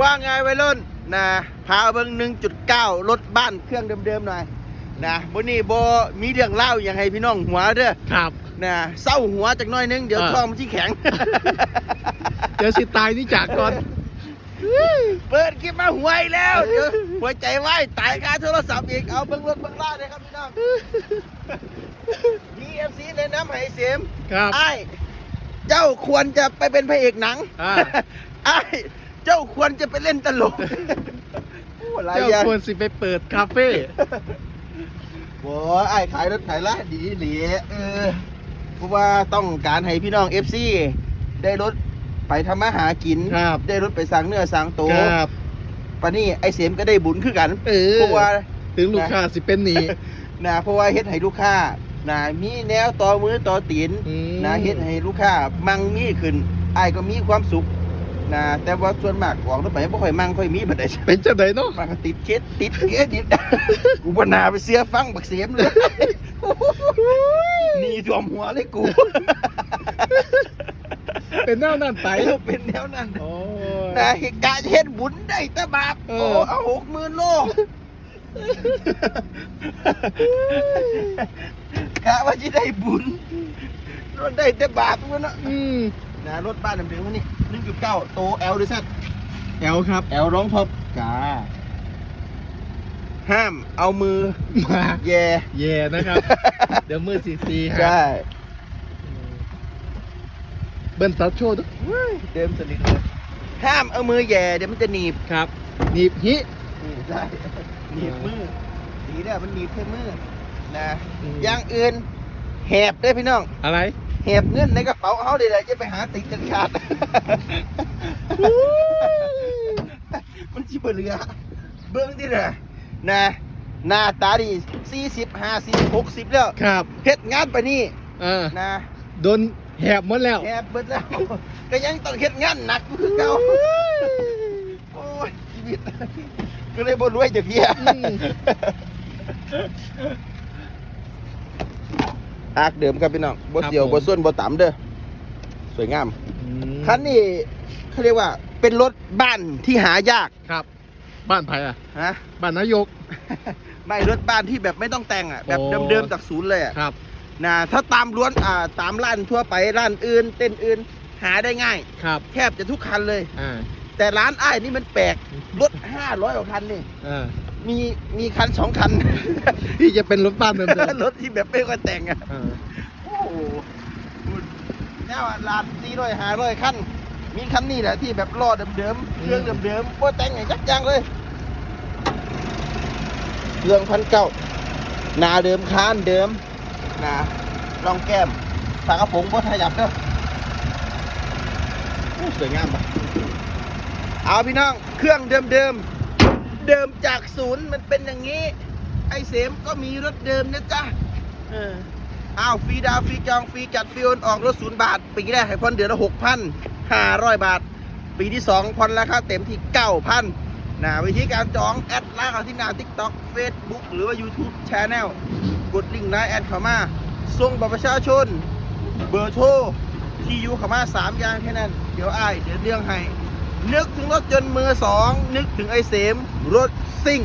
ว่าไงวัยรุ่นนะพาเบิ่ง1.9รถบ้านเครื่องเดิมๆหน่อยนะบ่นี่บ่มีเรื่องเล่าอย่างให้พี่น้องหัวเด้อครับนะเศร้าหัวจักหน่อยนึงเดี๋ยวอ่าท้องมันที่แข็งเดี๋ยวสิตายนี่จากก่อนเปิดคลิปมาหวยแล้วเดี๋ยวหัวใจไหวตายคาโทรศัพท์อีกเอาเบิ่งรถเบิ่งล่าเลยครับพี่น้อง DFC เลยน้ำให้เสียมครับไอ้เจ้าควรจะไปเป็นพระเอกหนังอ่าไอ้ เจ้าควรจะไปเล่นตลกโอ้หลายเจ้าอย่างควรสิไปเปิดคาเฟ่โอ้ยไอ้ขายรถขายละดีหลีเออเพราะว่าต้องการให้พี่น้อง FC ได้รถไปทำมาหากิน ครับ ได้รถไปสั่งเนื้อสั่งตัวครับ ปะนี่ไอ้เสียมก็ได้บุญคือกันเออ เพราะว่า ถึงลูกค้าสิเป็นหนีนะเพราะว่าเฮ็ดให้ลูกค้านะมีแนวต่อมือต่อตีนอืม นะเฮ็ดให้ลูกค้ามั่งมีขึ้นไอ้ายก็มีความสุข นะแต่ว่าส่วนมากออกรถไปบ่ค่อยมั่งค่อยมีบัดใดเป็นจังไดเนาะ มันก็ติดเคสติดเคสติดกูบ่น่าไปเสียฟังบักเสียมเลยนี่ท่วมหัวเลยกูเป็นแนวนั่นไป เป็นแนวนั้นโอ้ย นะเหตุการณ์เฮ็ดบุญได้แต่บาปเออโอ้เอาหกหมื่นโลกะว่าจะได้บุญรถได้แต่บาปมันเนาะอืมนะรถบ้านเดิมๆวันนี้ หนึ่งจุดเก้าโตเอลดิซัดแอลครับเอลร้องท็อปกาห้ามเอามือมาแย่แย่นะครับ เดี๋ยวมือสีสีฮะใช่เบิ้ลตัดโชว์ด้วยเดิมสนิทเลยห้ามเอามือแย่เดี๋ยวมันจะหนีบครับหนีบฮินี่ใช่หนีบมือดีเนี่ยมันหนีบแค่มือนะอืมอย่างอื่นแหบได้อพี่น้องอะไร แหบเงินในกระเป๋าเขาเลยแหละจะไปหาติดกันขาดมันชิบเหลือ เบิ้งที่ละนะหน้าตาดีสี่สิบห้าสิบหกสิบแล้วครับเฮ็ดงานไปนี่เออนะโดนแหบหมดแล้วแหบเบิดแล้ว ก็ยังต้องเฮ็ดงานหนักอยู่คือเก่าโอ้ยชีวิตก็เลยบ่รวยจากเพีย อืมอากเดิมครับพี่น้องบ่เสียวครับผม บ่ส่วนบ่ต่ำเด้อสวยงามอืมคันนี้เขาเรียกว่าเป็นรถบ้านที่หายากครับ บ้านไผ่อะฮะ บ้านนายก ไม่รถบ้านที่แบบไม่ต้องแต่งอะแบบโอ้ เดิมๆจากศูนย์เลยอะครับ นะถ้าตามล้วนอ่าตามร้านทั่วไปร้านอื่น เต้นอื่น หาได้ง่าย ครับ แทบจะทุกคันเลย อ่า แต่ร้านอ้ายนี่มันแปลกรถ500กว่าคันนี่ อ่า มีมีคันสองคัน ที่จะเป็นรถบ้านเดิมรถที่แบบไม่ค่อยแต่งอะๆอ่าโอ้โหแนวลาดสี่ร้อยห้าร้อยคัน มีคันนี้แหละที่แบบล้อเดิมๆเครื่องเดิมๆว่าแต่งอย่างยักยังเลยเครื่องพันเก้าหนาเดิมคานเดิมหนาลองแก้มฝากระโปรงบ่ขยับเด้อโอ้สวยงามปะเอาพี่น้อง เครื่องเดิมเดิมๆ เดิมจากศูนย์มันเป็นอย่างนี้ ไอเสมก็มีรถเดิมนะจ๊ะเอออ้าวฟรีดาวฟรีจองฟรีจัดฟรีโอนออกรถศูนย์บาท ปีแรกให้ผ่อนเดือนละหกพันห้าร้อยบาท ปีที่สองผ่อนราคาเต็มที่เก้าพันนะวิธีการจองแอดไลน์เอาที่หน้า TikTok Facebook หรือว่า YouTube c h a n e l กดลิงก์ไลน์แอดเข้ามาส่งบัตรประชาชน เบอร์โทรที่อยู่เข้ามาสามอย่างแค่นั้น เดี๋ยวอ้ายเดี๋ยวเรื่องให้ นึกถึงรถยนต์มือสอง นึกถึงไอเสม รถซิ่ง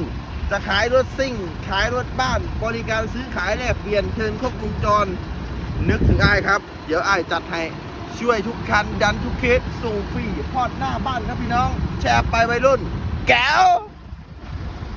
จะขายรถซิ่ง ขายรถบ้าน บริการซื้อขายแลกเปลี่ยนเชิญครบวงจร นึกถึงไอ้ครับ เดี๋ยวอ้จัดให้ ช่วยทุกคัน ดันทุกเคสส่งฟรีพอดหน้าบ้านครับพี่น้อง แชร์ไปวัยรุ่น แก้ว